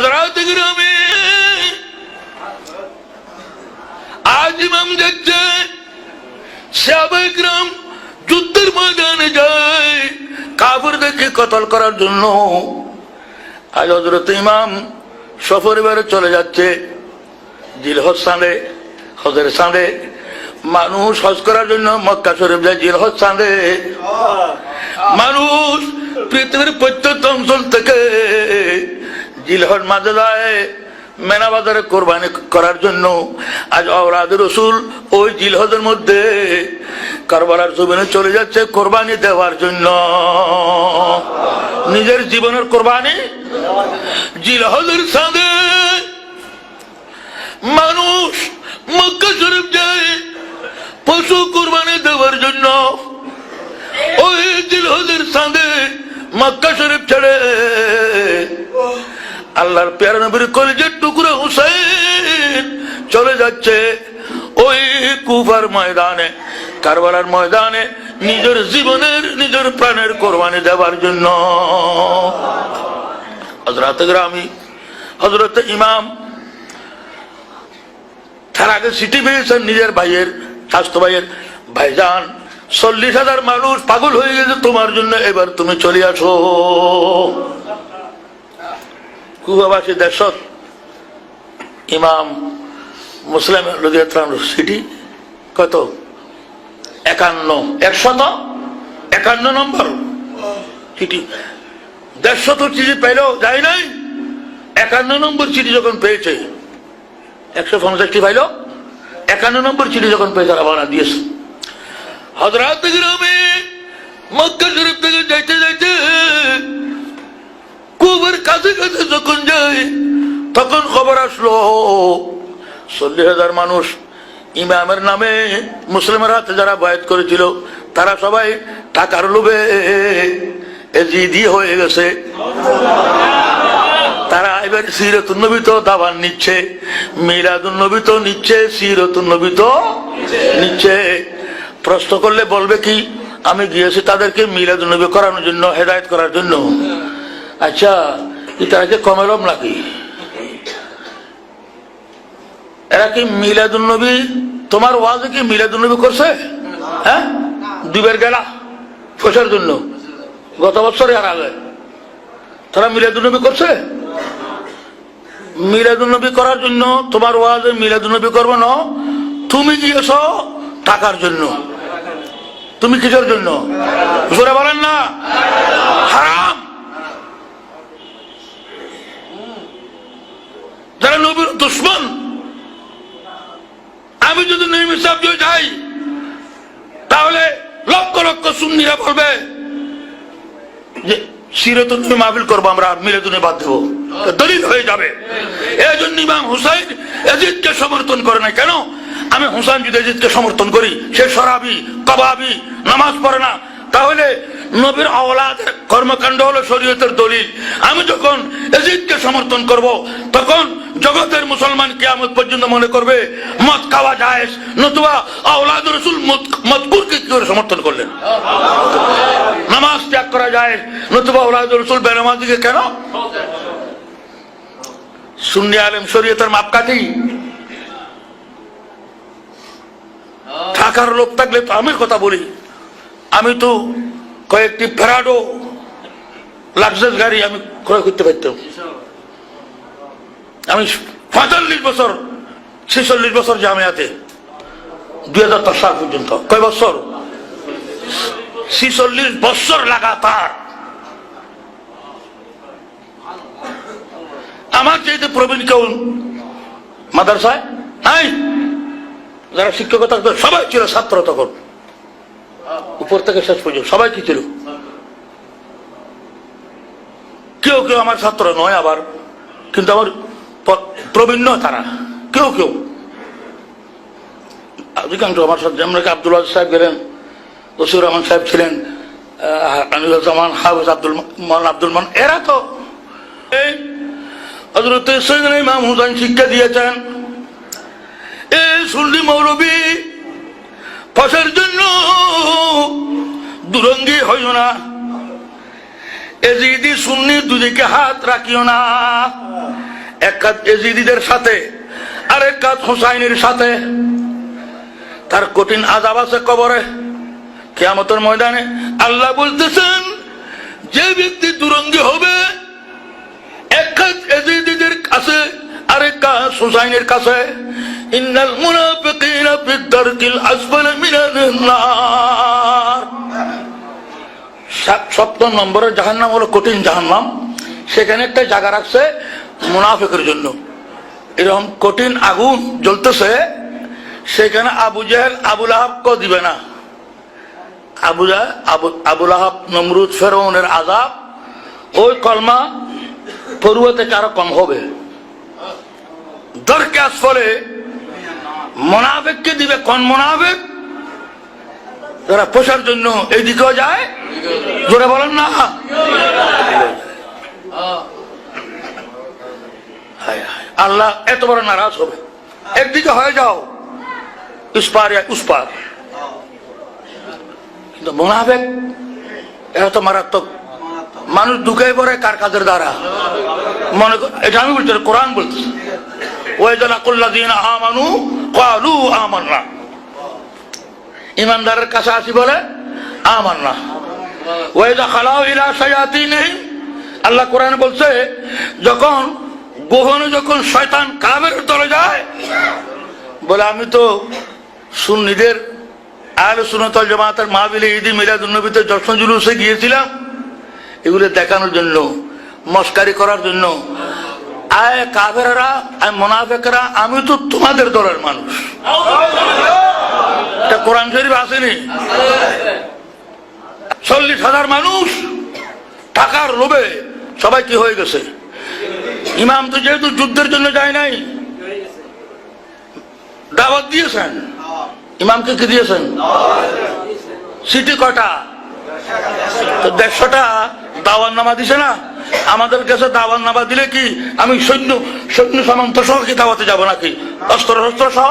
হজরত গ্রামে আজ ইমাম যাচ্ছে সাহাবাই গ্রাম যুদ্ধের ময়দানে যায় কাফেরদেরকে কতল করার জন্য। আজ হজরত ইমাম সপরিবারে চলে যাচ্ছে জিলহজ সাঁড়ে হজের সাঁড়ে মানুষ হজ করার জন্য মক্কা শরীফ যায় জিল জিলহজ সাঁড়ে মানুষ পৃথিবীর প্রত্যন্ত অঞ্চল থেকে জিলহজ মাঝে যায় মেনা বাজারে কোরবানি করার জন্য। আজ অরাদ রসুল ওই জিলহদের মধ্যে কারবালার জমিনে চলে যাচ্ছে কোরবানি দেওয়ার জন্য। নিজের জীবনের কোরবানি জিলহদের সাথে। মানুষ মক্কা শরীফ যায় পশু কোরবানি দেওয়ার জন্য। ওই জিলহদের সাথে মক্কা শরীফ ছেড়ে। আল্লাহর পেয়ার নবীর কলেজের টুকরো হুসেন চলে যাচ্ছে ওই কুফার ময়দানে, কারবালার ময়দানে নিজের জীবনের, নিজের প্রাণের কোরবানি দেওয়ার জন্য। হজরত গ্রামী হজরত ইমাম, তার আগে সিটি পেয়েছেন নিজের ভাইয়ের, স্বাস্থ্য ভাইয়ের ভাইজান, চল্লিশ হাজার মানুষ পাগল হয়ে গেছে, তোমার জন্য এবার তুমি চলে আসো। কুবাবাসী দেশত ইমাম মুসলিম সিটি কত? একান্ন। একশত? একান্ন নম্বর। চিঠি দেড়শত চিঠি পেলেও যায় নাই। একান্ন নম্বর চিঠি যখন পেয়েছে একশো পঞ্চাশটি পাইল। একান্ন নম্বর চিঠি যখন পেয়েছে, তারা বানা দিয়েছে। হজরত গ্রামে মক্কা শরীফ থেকে যাইতে যাইতে কুবের কাছে কাছে যখন যায় তখন খবর আসলো, চল্লিশ হাজার মানুষ ইমামের নামে মুসলিমের হাতে যারা বয়াত করেছিল, তারা সবাই টাকার লোভে এজিদি হয়ে গেছে। তারা এবার সিরতুন নবী তো দাবান নিচ্ছে, মিলাদুন নবী তো নিচ্ছে, সিরতুন নবী তো নিচ্ছে। প্রশ্ন করলে বলবে কি, আমি গিয়েছি তাদেরকে মিলাদুন নবী করানোর জন্য, হেদায়ত করার জন্য। আচ্ছা তারা কি কমেলম নাকি? এরা কি মিলাদুন নবী? তোমার ওয়াজে কি মিলাদুন নবী করছে? হ্যাঁ? দুবার গেলা পয়সার জন্য। গত বছরে আর আগে। তারা মিলাদুন নবী করছে? মিলাদুন্নবী করার জন্য তোমার ওয়াজে মিলাদুন্নবী করব না? তুমি গিয়েছ টাকার জন্য? তুমি কিসের জন্য? বলেন না। হারাম যারা নবীর দুশ্মন। আমি যদি নবী সাহেব যাই, তাহলে লক্ষ লক্ষ সুন্নিরা বলবে যে মাহফিল করব আমরা বাদ দেবো। দলিল হয়ে যাবে। এই জন্য ইমাম হুসাইন এজিদকে সমর্থন করে না কেন? আমি হুসাইন যদি এজিদকে সমর্থন করি, সে সরাবি কবাবি, নামাজ পড়ে না, তাহলে নবীর আওলাদের কর্মকাণ্ড হলো শরীয়তের দলিল। আমি যখন এজিদকে সমর্থন করব, তখন জগতের মুসলমান কিয়ামত পর্যন্ত মনে করবে, মদ খাওয়া যায় নতুবা আওলাদ রসুল মতকুরকে কি করে সমর্থন করলেন? নামাজ ত্যাগ করা যায় নতুবা আওলাদ রসুল বেনামাজিকে কেন? সুন্নি আলেম শরীয়তের মাপকাঠি। থাকার লোক থাকলে তো আমি কথা বলি। আমি তো কয়েকটি ফেরাডো লাক্সাস গাড়ি আমি ক্রয় করতে পারতাম। আমি পঁয়তাল্লিশ বছর, ছেচল্লিশ বছর জামিয়াতে দুই হাজার দশ সাল পর্যন্ত। কয় বছর? ছিচল্লিশ বছর লাগাতার। আমার যেহেতু প্রবীণ কেউ মাদ্রাসায় নাই যারা শিক্ষকতা সবাই ছিল ছাত্র তখন। উপর থেকে শেষ পর্যন্ত। সবাই কি ছিল? কেউ কেউ আমার ছাত্র নয় আবার কিন্তু আমার প্রবীণ নয় তারা। কেউ কেউ। অধিকাংশ আমার সাথে যেমন আব্দুল সাহেব গেলেন ওসির রহমান সাহেব ছিলেন আহ, আনিসুজ্জামান হাফিজ আব্দুল মান আব্দুল মান এরা তো এই হজরত ইমাম হুসাইন শিক্ষা দিয়েছেন। এই সুন্নি মৌলবী ফসের জন্য দুরঙ্গি হইও না। এজিদি সুন্নি দুদিকে হাত রাখিও না। এক কাজ এজিদিদের সাথে, আর এক কাজ হুসাইনের সাথে। তার কঠিন আজাব আছে কবরে। কেয়ামতের ময়দানে আল্লাহ বলতেছেন, যে ব্যক্তি দুরঙ্গি হবে, এক কাজ এজিদিদের কাছে আরেক কাজ হুসাইনের কাছে ইন্নাল মুনাফিকিনা ফিদ দারকিল আসফালি মিনান নার। সপ্তম নম্বরের জাহান্নাম হলো কঠিন জাহান্নাম। সেখানে একটা জায়গা রাখছে মুনাফিকের জন্য। এরকম কঠিন আগুন জ্বলতেছে, সেখানে আবু জাহেল আবুল আহাবকে দিবে না। আবু আবুল আহাব নমরুদ ফেরৌনের আজাব ওই কলমা পড়ুয়া থেকে কম হবে। দরকার ফলে মোনাফেককে দিবে কোন মোনাফেক? তারা পোষার জন্য এইদিকেও যায়। জোরে বলেন না। আল্লাহ এত বড় নারাজ হবে। একদিকে হয়ে যাও, উসপার ইয়া উসপার। কিন্তু মোনাফেক এটা তো মারাত্মক। মানুষ ঢুকে পড়ে কার কাজের দ্বারা? মনে কর এটা আমি বলছি কোরআন বলছি। আমানু কালু আমান্না। ইমানদারের কাছে আসি বলে আমার না ওয়েদা খালাও ইলা সায়াতি নেই আল্লাহ কোরআন বলছে, যখন গোহনে যখন শয়তান কাবের দলে যায়, বলে আমি তো সুন্নিদের আহলে সুন্নতল জামাতের মাহবিলে ঈদি মিলাদুন্নবীতে জশ্ন জুলুসে গিয়েছিলাম। এগুলো দেখানোর জন্য, মস্কারি করার জন্য আয় কাবেরা আয় মোনাফেকরা, আমি তো তোমাদের দলের মানুষ। কোরআন শরীফ আসেনি? চল্লিশ হাজার মানুষ টাকার লোভে সবাই কি হয়ে গেছে? ইমাম তো যেহেতু যুদ্ধের জন্য যায় নাই, দাওয়াত দিয়েছেন। ইমামকে কি দিয়েছেন? সিটি কটা তো দেড়শোটা দাওয়ার নামা দিছে না? আমাদের কাছে দাওয়ার নামা দিলে কি? আমি সৈন্য সৈন্য সামন্ত সহ কি দাওয়াতে যাব নাকি? অস্ত্র শস্ত্র সহ?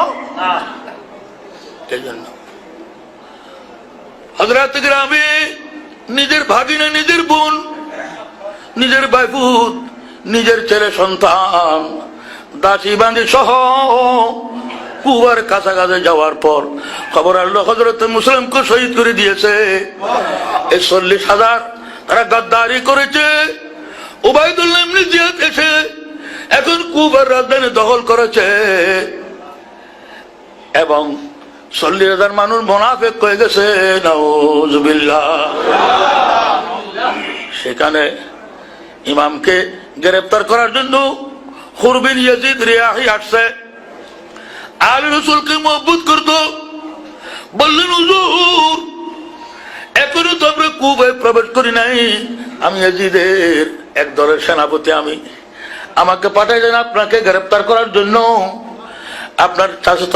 হজরত নিজের ভাগিনে, নিজের বোন, নিজের বাইপুত নিজের ছেলে সন্তান দাসী বাঁধি সহ কুয়ার কাছাকাছি যাওয়ার পর খবর আল্লাহ হজরত মুসলিমকে শহীদ করে দিয়েছে। এই চল্লিশ হাজার তারা গাদ্দারি করেছে। ওবায়দুল্লাহ এমনি জিয়াদ এসে এখন কুবার রাজধানী দখল করেছে। এবং চল্লিশ হাজার মানুষ মোনাফেক হয়ে গেছে। সেখানে ইমামকে গ্রেপ্তার করার জন্য হুরবিন ইয়াজিদ রিয়াহি আসছে। আল রসুলকে মহবুত করত। বললেন, হুজুর, এখনও তো আমরা কুবায় প্রবেশ করি নাই। আমি ইয়াজিদের এক দলের সেনাপতি আমি। আমাকে পাঠাই দেন আপনাকে গ্রেপ্তার করার জন্য। আপনার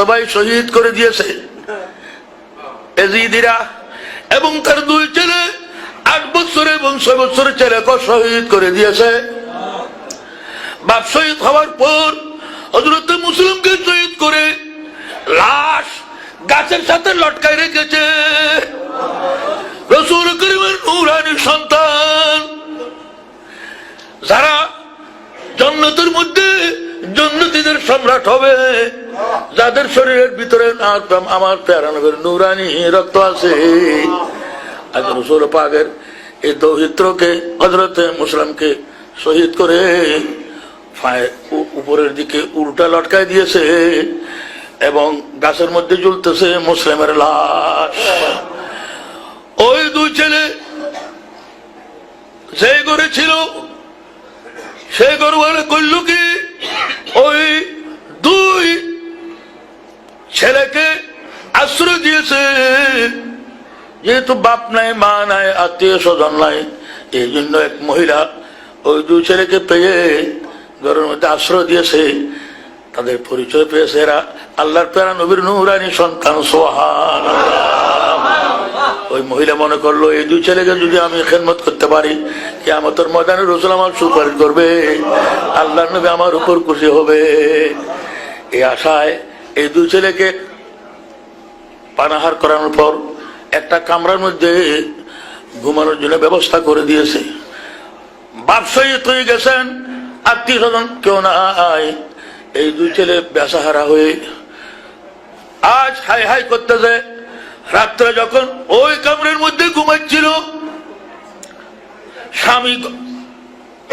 ভাই শহীদ করে দিয়েছে। এজিদিরা এবং তার দুই ছেলে আট বছর এবং ছয় বছরের ছেলেকে শহীদ করে দিয়েছে। বাপ শহীদ হওয়ার পর হজরত মুসলিমকে শহীদ করে লাশ গাছের সাথে লটকায় রেখেছে। রসুল করিমের নুরানির সন্তান যারা জন্নতের মধ্যে জন্নতিদের সম্রাট হবে, যাদের শরীরের ভিতরে আমার প্যারানবের নুরানি রক্ত আছে। আজ রসুল পাকের এই দৌহিত্রকে হজরতে মুসলামকে শহীদ করে উপরের দিকে উল্টা লটকায় দিয়েছে এবং গাছের মধ্যে ঝুলতেছে মুসলিমের লাশ। ওই দুই ছেলে যে ঘরে ছিল সে গরুয়ারে করল কি? ওই দুই ছেলেকে আশ্রয় দিয়েছে। যেহেতু বাপ নাই, মা নাই, আত্মীয় স্বজন নাই। এই জন্য এক মহিলা ওই দুই ছেলেকে পেয়ে ঘরের মধ্যে আশ্রয় দিয়েছে। তাদের পরিচয় পেয়েছে এরা। আল্লাহর পেরা নবীর নুরানি সন্তান সোহান ওই মহিলা মনে করল, এই দুই ছেলেকে যদি আমি খেদমত করতে পারি কি আমার ময়দানে রসুল আমার সুপারিশ করবে। আল্লাহ নবী আমার উপর খুশি হবে। এই আশায় এই দুই ছেলেকে পানাহার করানোর পর একটা কামরার মধ্যে ঘুমানোর জন্য ব্যবস্থা করে দিয়েছে। শহীদ হয়ে গেছেন, আত্মীয় স্বজন কেউ নাই। এই দুই ছেলে বেসাহারা হয়ে আজ হাই হাই করতেছে। রাত্রে যখন ওই কামরের মধ্যে ঘুমাচ্ছিল স্বামী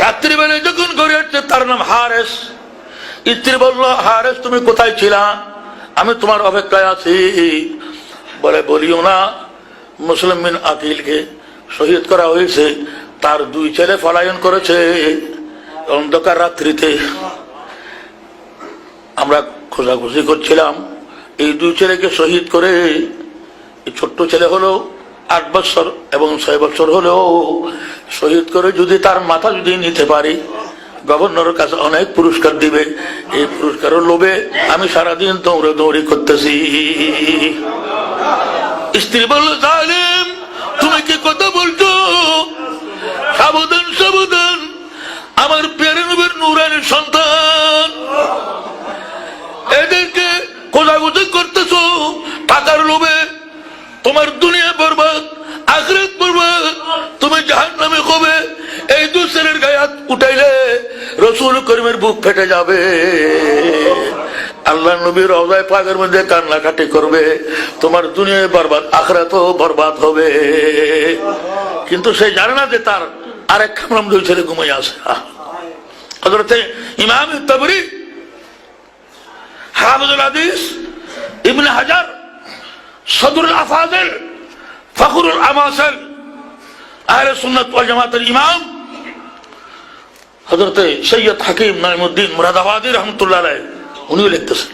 রাত্রিবেলায় যখন ঘরে আসছে, তার নাম হারেস। স্ত্রী বলল, হারেস, তুমি কোথায় ছিলা? আমি তোমার অপেক্ষায় আছি। বলে, বলিও না, মুসলিম বিন আকিলকে শহীদ করা হয়েছে। তার দুই ছেলে পলায়ন করেছে অন্ধকার রাত্রিতে। আমরা খোঁজাখুঁজি করছিলাম। এই দুই ছেলেকে শহীদ করে এই ছোট্ট ছেলে হলো আট বছর এবং ছয় বছর হলেও শহীদ করে যদি তার মাথা যদি নিতে পারি গভর্নরের কাছে অনেক পুরস্কার দিবে। এই পুরস্কারের লোভে আমি সারাদিন দৌড়ে দৌড়ি করতেছি। স্ত্রী বলল তুমি কি কথা বলছো? সাবধান সাবধান। আমার পেয়ারে নবীর নুরানের সন্তান। এদেরকে খোঁজাখুঁজি করতেছ। টাকার লোভে তোমার দুনিয়া বরবাদ, আখরাত বরবাদ। তুমি জাহান নামে কবে? এই দু ছেলের গায়ে উঠাইলে রসুল করিমের বুক ফেটে যাবে। আল্লাহ নবীর রওজায় পাগের মধ্যে কান্নাকাটি করবে। তোমার দুনিয়ায় বরবাদ, আখরাতও বরবাদ হবে। কিন্তু সে জানে না যে তার আরেক খামরাম দুই ছেলে ঘুমিয়ে আসে হজরতে ইমাম তাবরি, হাফিজুল হাদিস, ইবনে হাজার, সদরুল আফাজেল, ফখরুল আমাসেল আহলে সুন্নাত ওয়াল জামাতের ইমাম হযরতে সৈয়দ হাকিম নাইমুদ্দিন মুরাদাবাদী রহমতুল্লাহ আলাইহি, উনিও লিখতেছেন।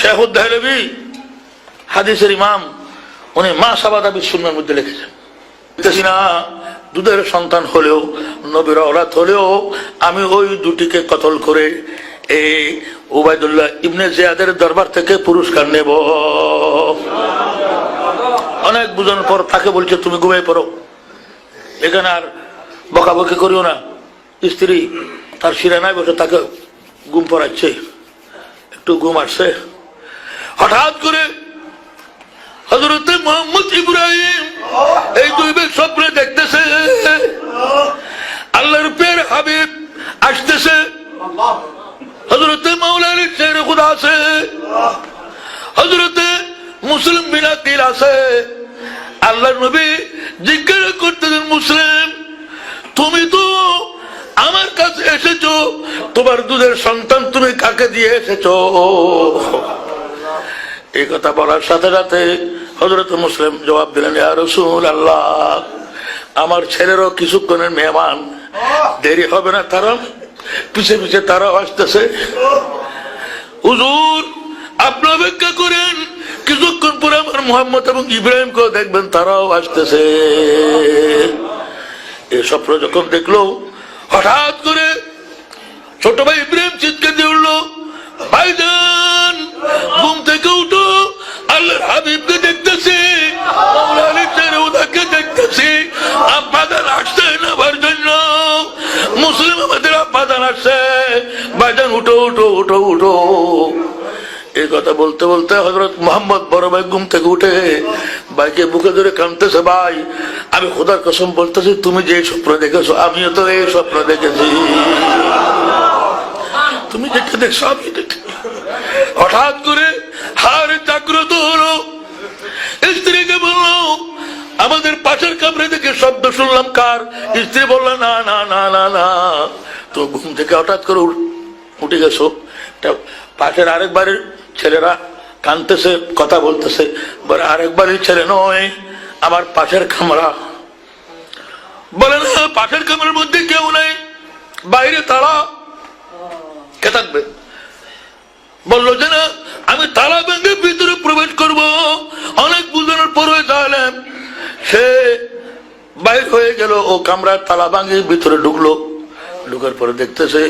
শেখুদ দেহলভি হাদিসের ইমাম, উনি মা সাবাদা বিশ্বনার মধ্যে লিখেছেন। দেখতেছি না দুধের সন্তান হলেও, নবীর অরাত হলেও, আমি ওই দুটিকে কতল করে এই উবায়দুল্লাহ ইবনে জিয়াদের দরবার থেকে পুরস্কার নেব। অনেক বুঝানোর পর তাকে বলছে, তুমি ঘুমিয়ে পড়ো। এখানে আর বকাবকি করিও না। স্ত্রী তার শিরানায় বসে তাকে ঘুম পড়াচ্ছে। একটু ঘুম আসছে। হঠাৎ করে হজরতে মোহাম্মদ ইব্রাহিম এই দুই বেশ স্বপ্নে দেখতেছে। আল্লাহর পের হাবিব আসতেছে। হজরতে মাওলার শের খুদা আছে। হজরতে মুসলিম বিনা তিল আছে। আল্লাহ নবী জিজ্ঞাসা করতেছেন, মুসলিম, তুমি তো আমার কাছে এসেছ, তোমার দুধের সন্তান তুমি কাকে দিয়ে এসেছ? এই কথা বলার সাথে সাথে হজরত মুসলিম জবাব দিলেন রসুল আল্লাহ আমার ছেলেরও কিছুক্ষণের মেহমান। দেরি হবে না তারা পিছে পিছে তারাও আসতেছে। হুজুর আপনি অপেক্ষা করেন। কিছুক্ষণ পরে আমার মোহাম্মদ এবং ইব্রাহিমকেও দেখবেন, তারাও আসতেছে। এই স্বপ্ন যখন দেখল, হঠাৎ করে ছোট ভাই ইব্রাহিম চিৎকার দিয়ে উঠল ভাইজান ঘুম থেকে উঠো, আল্লাহর হাবিবকে দেখতেছি দেখতেছি আব্বাদান আসছে নেবার জন্য? মুসলিম আমাদের আব্বাদান আসছে। ভাইজান উঠো উঠো উঠো উঠো। এই কথা বলতে বলতে হজরত মোহাম্মদ বড় ভাই ঘুম থেকে উঠে ভাইকে বুকে ধরে কাঁদতেছে, ভাই, আমি খোদার কসম বলতেছি, তুমি যে স্বপ্ন দেখেছ, আমিও তো এই স্বপ্ন দেখেছি। তুমি দেখে দেখছ, আমি দেখি হঠাৎ করে হার জাগ্রত হলো স্ত্রীকে বলল, আমাদের পাশের কামড়ে থেকে শব্দ শুনলাম, কার? স্ত্রী বলল, না না না না না। তো ঘুম থেকে হঠাৎ করে উঠ- গেছো। পাশের আরেক বাড়ির ছেলেরা কানতেছে, কথা বলতেছে। বলে আরেক বাড়ির ছেলে নয়, আমার পাশের খামরা। বলে, না, পাশের কামরার মধ্যে কেউ নেই, বাইরে তারা। কে থাকবে? বলল, যে না, আমি তালা ভেঙে ভিতরে প্রবেশ করব। অনেক বুঝানোর পরে তাহলে সে বাইর হয়ে গেল, ও কামরার তালা ভাঙে ভিতরে ঢুকলো। ঢুকার পরে দেখতেছে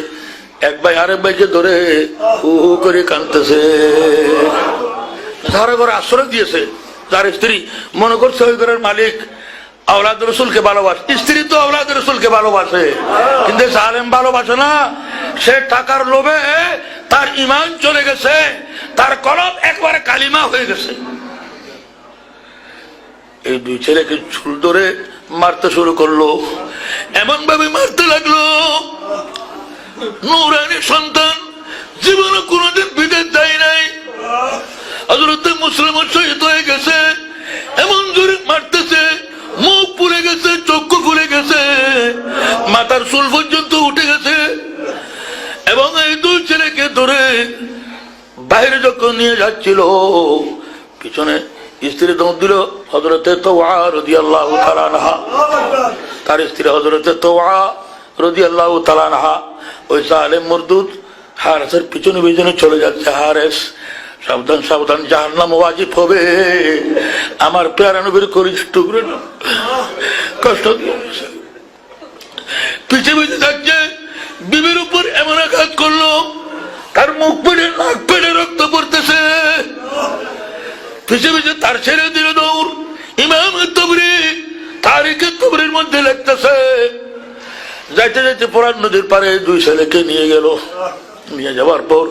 এক ভাই আরেক ভাইকে ধরে হু হু করে কানতেছে তারা ঘরে আশ্রয় দিয়েছে তার স্ত্রী। মনে করছে ওই ঘরের মালিক আওলাদ রসুলকে ভালোবাসে। স্ত্রী তো আওলাদ রসুলকে ভালোবাসে। কিন্তু সালেম ভালোবাসে না। সে টাকার লোভে তার ইমান চলে গেছে। তার কলম একবারে কালিমা হয়ে গেছে। এই দুই ছেলেকে চুল ধরে মারতে শুরু করল। এমন ভাবে মারতে লাগল। নুরানি সন্তান, জীবনে কোনোদিন বিদেশ যায় নাই। হজরত মুসলিম শহীদ হয়ে গেছে, এমন জোরে মারতেছে, মুখ পুড়ে গেছে, চক্ষু খুলে গেছে, মাথার চুল পর্যন্ত উঠে গেছে। এবং এই দুই ছেলেকে ধরে বাইরে যখন নিয়ে যাচ্ছিল, পিছনে স্ত্রী দৌড় দিল হজরতে তো রদি আল্লাহ তালানহা তার স্ত্রী হজরতে তো রদি আল্লাহ তালানহা ওই সালে মরদুদ হারেসের পিছনে পিছনে চলে যাচ্ছে, হারেস। সাবধান সাবধান যার নাম ওয়াজিব হবে। আমার পেয়ারা নবীর করিস টুকরে কষ্ট দিয়েছে পিছে পিছে বিবির উপর এমন আঘাত করল, তার মুখ পেটে, নাক পেটে রক্ত পড়তেছে। পিছে পিছে তার ছেড়ে দিল দৌড়। ইমাম তবরি, তারিখে মধ্যে লেখতেছে যাইতে যাইতে পরান নদীর পারে দুই ছেলেকে নিয়ে গেল। নিয়ে যাওয়ার পর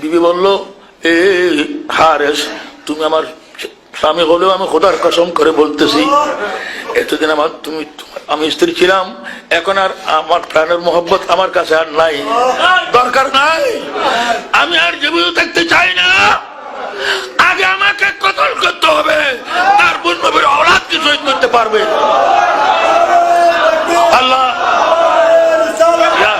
বিবি বলল, এ হারেস, তুমি আমার স্বামী হলেও আমি খোদার কসম করে বলতেছি। এতদিন আমার তুমি, আমি স্ত্রী ছিলাম, এখন আর আমার প্রাণের মোহব্বত আমার কাছে আর নাই। দরকার নাই। আমি আর জীবিত থাকতে চাই না। আগে আমাকে কতল করতে হবে। তারপর নবীর অলাদকে শহীদ করতে পারবে আল্লাহ ইয়া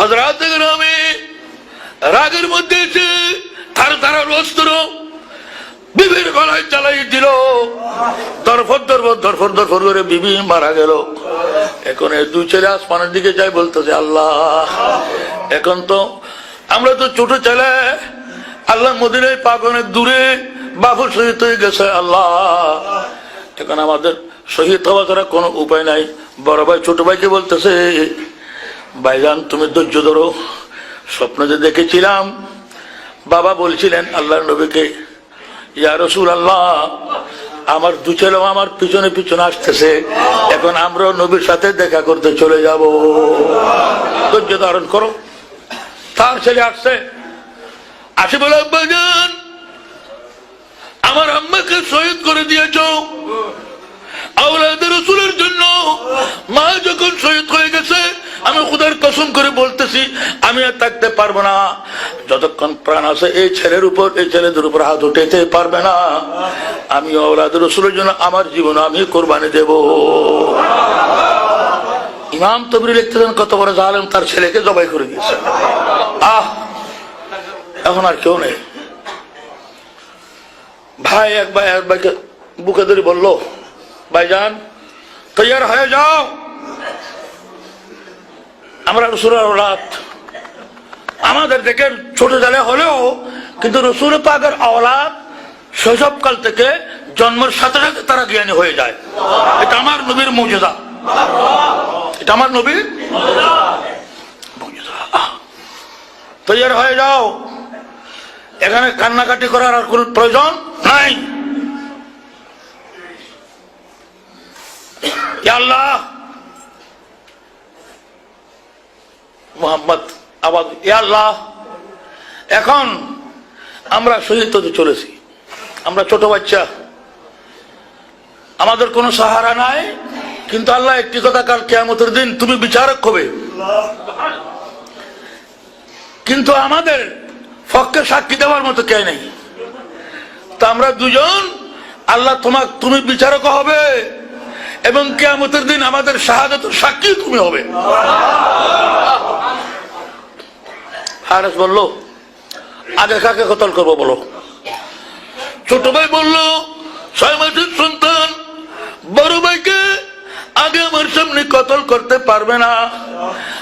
হজরত গ্রামে রাগের মধ্যে এসে তার তারা অস্ত্র বিবির গলায় চালাই দিল দরফর দরফর দরফর দরফর করে বিবি মারা গেল। এখন এই দুই ছেলে আসমানের দিকে যাই বলতেছে, আল্লাহ, এখন তো আমরা তো ছোট ছেলে, আল্লাহ মদিনায় অনেক দূরে বাবু শহীদ হয়ে গেছে, আল্লাহ। এখন আমাদের শহীদ হওয়া ছাড়া কোনো উপায় নাই। বড় ভাই, ছোট ভাইকে বলতেছে, ভাইজান, তুমি ধৈর্য ধরো। স্বপ্ন যে দেখেছিলাম, বাবা বলছিলেন আল্লাহ নবীকে, ইয়া রসুল আল্লাহ আমার দু ছেলে আমার পিছনে পিছনে আসতেছে। এখন আমরাও নবীর সাথে দেখা করতে চলে যাব। ধৈর্য ধারণ করো। তার ছেলে আসছে। আসে বলে আব্বাজান আমার আম্মাকে শহীদ করে দিয়েছ। আওলাদের রসুলের জন্য মা যখন শহীদ হয়ে গেছে আমি খুদার কসম করে বলতেছি, আমি আর থাকতে পারব না। যতক্ষণ প্রাণ আছে, এই ছেলের উপর, এই ছেলেদের উপর হাত উঠাইতে পারবে না। আমি আওলাদের রসুলের জন্য আমার জীবন আমি কোরবানি দেব। ইমাম তবরি লিখতেছেন কত বড় জালেম তার ছেলেকে জবাই করে দিয়েছে। আহ, এখন আর কেউ নেই। ভাই, এক ভাই, এক ভাইকে বুকে ধরে বলল, ভাইজান, তৈয়ার হয়ে যাও। আমরা রসুলের রাত আমাদের দেখে ছোট জালে হলেও কিন্তু রসুল পাকের আওলাদ শৈশবকাল থেকে জন্মের সাথে সাথে তারা জ্ঞানী হয়ে যায়। এটা আমার নবীর মর্যাদা। এটা আমার নবীর। তৈয়ার হয়ে যাও। এখানে কান্নাকাটি করার আর কোন প্রয়োজন নাই। আল্লাহ মোহাম্মদ আবাদ ইয়া আল্লাহ, এখন আমরা হতে চলেছি। আমরা ছোট বাচ্চা। আমাদের কোনো সাহারা নাই, কিন্তু আল্লাহ একটি কথা কাল কেয়ামতের দিন তুমি বিচারক হবে। কিন্তু আমাদের ফককে সাক্ষী দেওয়ার মতো কে নেই। তা আমরা দুজন, আল্লাহ তোমাক, তুমি বিচারক হবে। এবং কেয়ামতের দিন আমাদের শাহাদত সাক্ষী তুমি হবে। হারেস বলল, আগে কাকে কতল করব বলো? ছোট ভাই বলল, ছয় মাসের সন্তান, বড় ভাইকে আগে আমার সামনে কতল করতে পারবে না।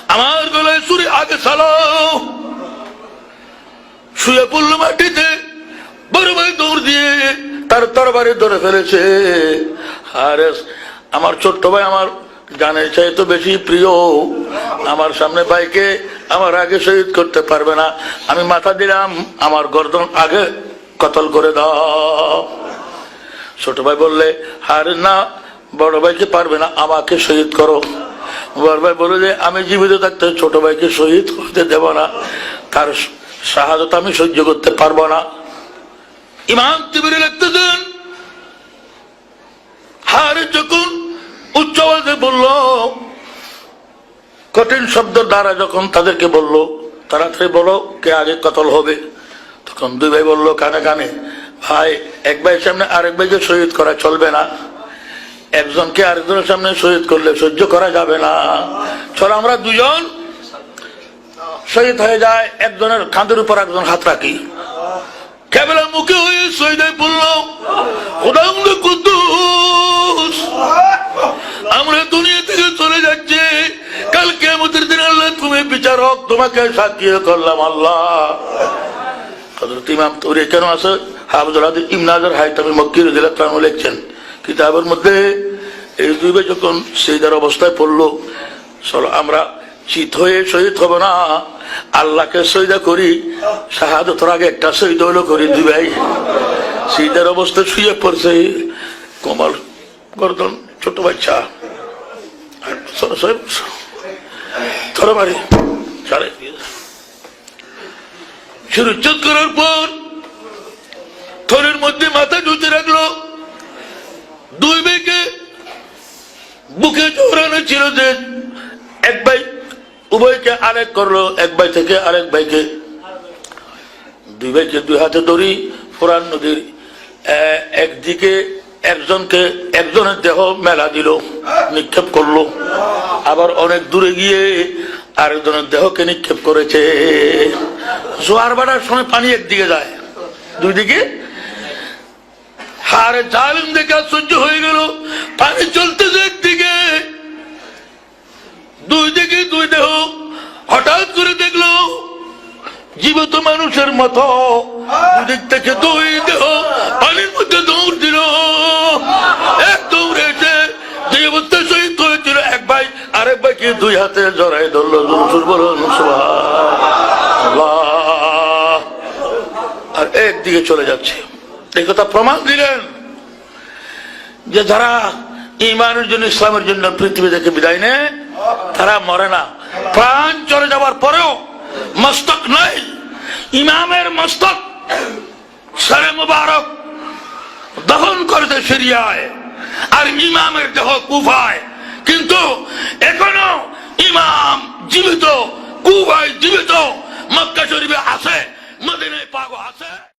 আমার গলায় সুরে আগে চালাও। শুয়ে পড়ল মাটিতে, বড় ভাই দৌড় দিয়ে তার তরবারি ধরে ফেলেছে। আরে আমার ছোট্ট ভাই আমার জানের চাই তো বেশি প্রিয়। আমার সামনে ভাইকে আমার আগে শহীদ করতে পারবে না। আমি মাথা দিলাম, আমার গর্দন আগে কতল করে দাও। ছোট ভাই বললে আর না, বড় ভাইকে পারবে না, আমাকে শহীদ করো। বড় ভাই বলে যে, আমি জীবিত থাকতে ছোট ভাইকে শহীদ করতে দেব না। তার শাহাদত আমি সহ্য করতে পারব না। ইমাম তিবিরে লিখতেছেন হারে যখন আওয়াজে বলল, কঠিন শব্দ দ্বারা যখন তাদেরকে বলল, তাড়াতাড়ি বলো কে আগে কতল হবে। তখন দুই ভাই বলল, কানে কানে, ভাই, এক ভাইয়ের সামনে আরেক ভাইকে শহীদ করা চলবে না। একজনকে আরেকজনের সামনে শহীদ করলে সহ্য করা যাবে না। চলো আমরা দুজন শহীদ হয়ে যায়, একজনের কাঁধের উপর একজন হাত রাখি। কেবলা মুখে হয়ে শহীদ হয়ে বলল কুদ্দুস। আমরা দুনিয়া থেকে চলে যাচ্ছি, কালকে কেমতের দিন আল্লাহ তুমি বিচারক তোমাকে সাক্ষী করলাম আল্লাহ। কেন আছে? হাফজুল হাদিস ইমনাজর হাইতামি মক্কি রদিল্লাহ তাআলা লিখছেন। কিতাবের মধ্যে এই যখন অবস্থায় পড়ল, চলো আমরা না, আল্লাহকে সৈদা করি, শাহাদতর আগে একটা শহীদ হইল করি দুই ভাই। সেইদার অবস্থায় শুয়ে পড়ছে, কমল গর্দন। ছোট বাচ্চা। করার পর থরের মধ্যে মাথা রাখল দুই ভাইকে বুকে জোরানো ছিল যে এক ভাই উভয়কে আরেক করল, এক ভাই থেকে আরেক ভাইকে। দুই ভাইকে দুই হাতে ধরি, ফোরান নদীর একদিকে একজনকে, একজনের দেহ মেলা দিল, নিক্ষেপ করল। আবার অনেক দূরে গিয়ে আরেকজনের দেহকে নিক্ষেপ করেছে। জোয়ার বাড়ার সময় পানি একদিকে যায় দুই দিকে হারে জালিম দেখে সহ্য হয়ে গেল, পানি চলতেছে একদিকে। দুই দিকে দুই দেহ হঠাৎ করে দেখল জীবিত মানুষের মতো। দুদিক থেকে দুই দেহ, পানির মধ্যে দৌড় দিল। এক দৌড়ে এসে যে অবস্থায় শহীদ হয়েছিল। এক ভাই, আরেক ভাইকে দুই হাতে জড়াই ধরলো। বলুন। আর একদিকে চলে যাচ্ছে। এই কথা প্রমাণ দিলেন যে যারা ইমানের জন্য, ইসলামের জন্য পৃথিবী থেকে বিদায় নেয়, তারা মরে না। প্রাণ চলে যাওয়ার পরেও মস্তক নয়, ইমামের মস্তক। সারে মুবারক দহন করতে সিরিয়ায় আর ইমামের দেহ কুফায়। কিন্তু এখনও ইমাম জীবিত, কুফায় জীবিত, মক্কা শরীফে আছে, মদিনায় পাগো আছে।